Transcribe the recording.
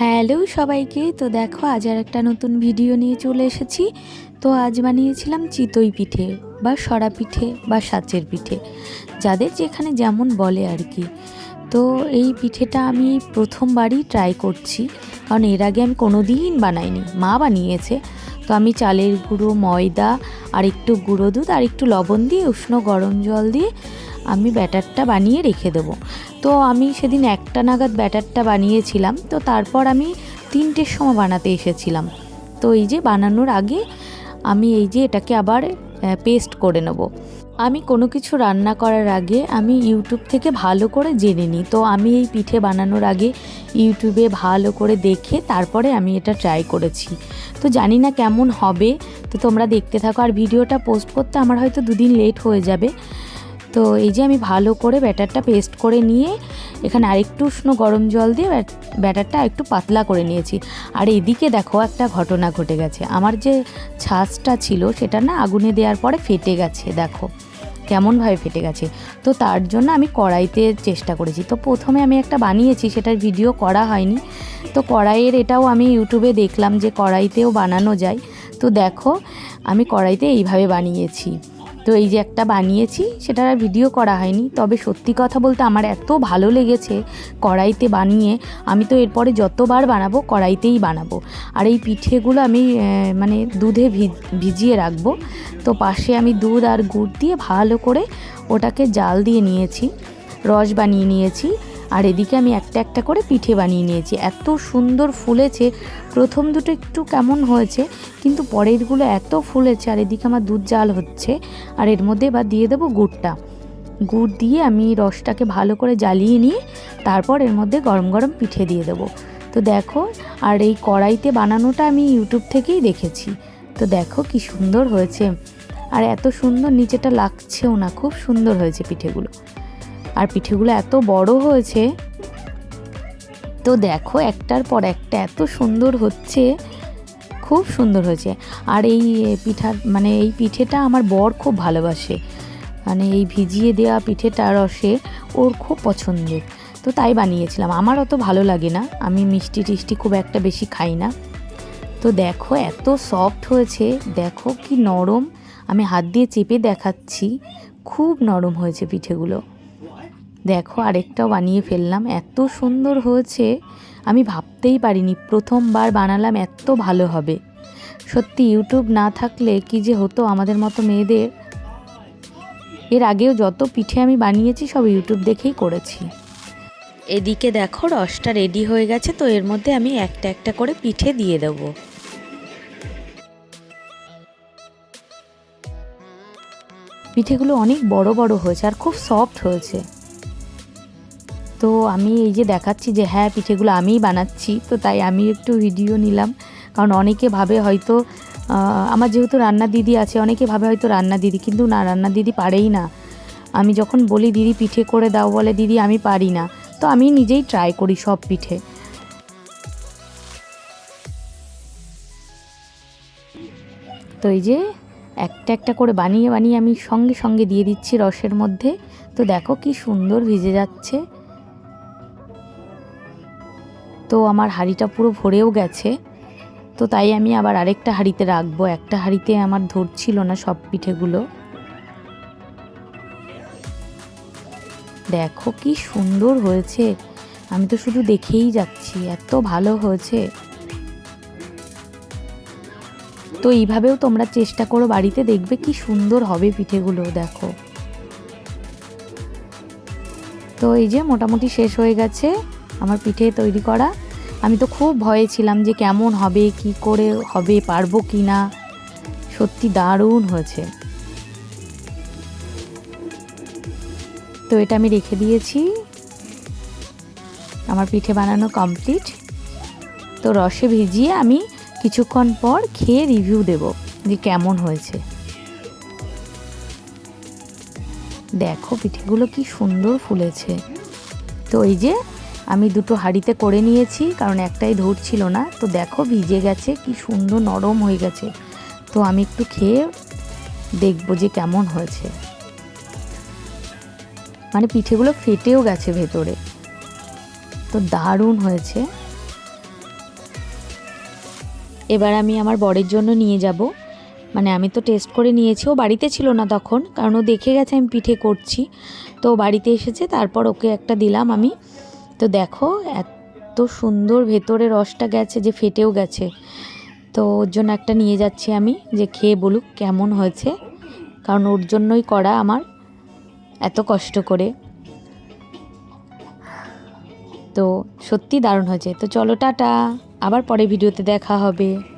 Hello সবাইকে। তো দেখো, আজ আর একটা নতুন ভিডিও নিয়ে চলে এসেছি। তো আজ বানিয়েছিলাম চিতই পিঠে বা সরা পিঠে বা সাচের পিঠে, যাদের যেখানে যেমন বলে আর কি। তো এই পিঠেটা আমি প্রথমবারই ট্রাই করছি, কারণ এর আগে আমি কোনো দিন বানাইনি। মা বানিয়েছে। তো আমি চালের গুঁড়ো, ময়দা আর একটু গুঁড়ো দুধ আর একটু লবণ দিয়ে, উষ্ণ গরম জল দিয়ে আমি ব্যাটারটা বানিয়ে রেখে দেবো। তো আমি সেদিন একটা নাগাদ ব্যাটারটা বানিয়েছিলাম, তো তারপর আমি তিনটের সময় বানাতে এসেছিলাম। তো এই যে বানানোর আগে আমি এই যে এটাকে আবার পেস্ট করে নেব। আমি কোনো কিছু রান্না করার আগে আমি ইউটিউব থেকে ভালো করে জেনে নিই। তো আমি এই পিঠে বানানোর আগে ইউটিউবে ভালো করে দেখে তারপরে আমি এটা ট্রাই করেছি। তো জানি না কেমন হবে, তো তোমরা দেখতে থাকো। আর ভিডিওটা পোস্ট করতে আমার হয়তো দুদিন লেট হয়ে যাবে। তো এই যে আমি ভালো করে ব্যাটারটা পেস্ট করে নিয়ে এখানে আরেকটু উষ্ণ গরম জল দিয়ে ব্যাটারটা একটু পাতলা করে নিয়েছি। আর এদিকে দেখো একটা ঘটনা ঘটে গেছে। আমার যে ছাঁচটা ছিল সেটা না আগুনে দেওয়ার পরে ফেটে গেছে, দেখো। কেমনভাবে ফেটে গেছে? তো তার জন্য আমি কড়াইতে চেষ্টা করেছি। তো প্রথমে আমি একটা বানিয়েছি, সেটার ভিডিও করা হয়নি। তো কড়াইয়ের এটাও আমি ইউটিউবে দেখলাম যে কড়াইতেও বানানো যায়। তো দেখো, আমি কড়াইতে এইভাবে বানিয়েছি। তো এই যে একটা বানিয়েছি, সেটার আর ভিডিও করা হয়নি। তবে সত্যি কথা বলতে আমার এত ভালো লেগেছে কড়াইতে বানিয়ে, আমি তো এরপরে যতবার বানাবো কড়াইতেই বানাবো। আর এই পিঠেগুলো আমি মানে দুধে ভিজিয়ে রাখব। তো পাশে আমি দুধ আর গুড় দিয়ে ভালো করে ওটাকে জাল দিয়ে নিয়েছি, রস বানিয়ে নিয়েছি। আর এদিকে আমি একটা একটা করে পিঠে বানিয়ে নিয়েছি। এত সুন্দর ফুলেছে। প্রথম দুটো একটু কেমন হয়েছে, কিন্তু পরেরগুলো এত ফুলেছে, আর এদিকে আমার দুধ জাল হচ্ছে। আর এর মধ্যে এবার দিয়ে দেবো গুড়টা। গুড় দিয়ে আমি রসটাকে ভালো করে জ্বালিয়ে নিয়ে তারপর এর মধ্যে গরম গরম পিঠে দিয়ে দেবো। তো দেখো, আর এই কড়াইতে বানানোটা আমি ইউটিউব থেকেই দেখেছি। তো দেখো কি সুন্দর হয়েছে। আর এত সুন্দর, নিচেটা লাগছেও না, খুব সুন্দর হয়েছে পিঠেগুলো। আর পিঠেগুলো এত বড় হয়েছে। তো দেখো একটার পর একটা এত সুন্দর হচ্ছে, খুব সুন্দর হয়েছে। আর এই পিঠা মানে এই পিঠেটা আমার বর খুব ভালোবাসে। মানে এই ভিজিয়ে দেওয়া পিঠেটা রসে ওর খুব পছন্দের। তো তাই বানিয়েছিলাম। আমার অত ভালো লাগে না। আমি মিষ্টি টিষ্টি খুব একটা বেশি খাই না। তো দেখো এত সফট হয়েছে। দেখো কি নরম। আমি হাত দিয়ে চেপে দেখাচ্ছি। খুব নরম হয়েছে পিঠেগুলো। দেখো আরেকটাও বানিয়ে ফেললাম। এত সুন্দর হয়েছে, আমি ভাবতেই পারিনি প্রথমবার বানালাম, এত ভালো হবে। সত্যি ইউটিউব না থাকলে কি যে হতো আমাদের মতো মেয়েদের? এর আগেও যত পিঠে আমি বানিয়েছি, সব ইউটিউব দেখেই করেছি। এদিকে দেখো, রসটা রেডি হয়ে গেছে, তো এর মধ্যে আমি একটা একটা করে পিঠে দিয়ে দেবো। পিঠেগুলো অনেক বড় বড় হয়েছে আর খুব সফট হয়েছে। তো আমি এই যে দেখাচ্ছি যে হ্যাঁ পিঠেগুলো আমিই বানাচ্ছি, তো তাই আমি একটু ভিডিও নিলাম। কারণ অনেকে ভাবে হয়তো আমার যেহেতু রান্না দিদি আছে, অনেকে ভাবে হয়তো রান্না দিদি, কিন্তু না, রান্না দিদি পারেই না। আমি যখন বলি, দিদি, পিঠে করে দাও, বলে, দিদি, আমি পারি না। তো আমি নিজেই ট্রাই করি সব পিঠে। তো এই যে একটা একটা করে বানিয়ে বানিয়ে আমি সঙ্গে সঙ্গে দিয়ে দিচ্ছি রসের মধ্যে। তো দেখো কি সুন্দর ভিজে যাচ্ছে। তো আমার হাঁড়িটা পুরো ভরেও গেছে। তো তাই আমি আবার আরেকটা হাঁড়িতে রাখব। একটা হাঁড়িতে আমার ধরছিল না সব পিঠেগুলো। দেখো কি সুন্দর হয়েছে। আমি তো শুধু দেখেই যাচ্ছি। এত ভালো হয়েছে। তো এইভাবেও তোমরা চেষ্টা করো, বাড়িতে দেখবে কি সুন্দর হবে পিঠেগুলো, দেখো। তো এই যে মোটামুটি শেষ হয়ে গেছে। আমার পিঠে তৈরি করা। আমি তো খুব ভয়ে ছিলাম যে কেমন হবে, কি করে হবে, পারব কি না। সত্যি দারুণ হয়েছে। তো এটা আমি রেখে দিয়েছি। আমার পিঠে বানানো কমপ্লিট তো রসে ভিজিয়ে আমি কিছুক্ষণ পর খেয়ে রিভিউ দেব যে কেমন হয়েছে। দেখো পিঠেগুলো কি সুন্দর ফুলেছে। তো এই যে আমি দুটো হাঁড়িতে করে নিয়েছি, কারণ একটাই ধরছিল না। তো দেখো ভিজে গেছে, কি সুন্দর নরম হয়ে গেছে। তো আমি একটু খেয়ে দেখব যে কেমন হয়েছে। মানে পিঠেগুলো ফেটেও গেছে ভেতরে। তো দারুণ হয়েছে। এবার আমি আমার বরের জন্য নিয়ে যাব। মানে আমি তো টেস্ট করে নিয়েছি, ও বাড়িতে ছিল না তখন, কারণ ও দেখে গেছে আমি পিঠে করছি। তো বাড়িতে এসেছে, তারপর ওকে একটা দিলাম আমি। তো দেখো, এত সুন্দর ভেতরে রসটা গেছে যে ফেটেও গেছে। তো ওর জন্য একটা নিয়ে যাচ্ছি আমি, যে খেয়ে বলুক কেমন হয়েছে। কারণ ওর জন্যই করা আমার এত কষ্ট করে। তো সত্যি দারুণ হয়েছে। তো চলো, টাটা। আবার পরে ভিডিওতে দেখা হবে।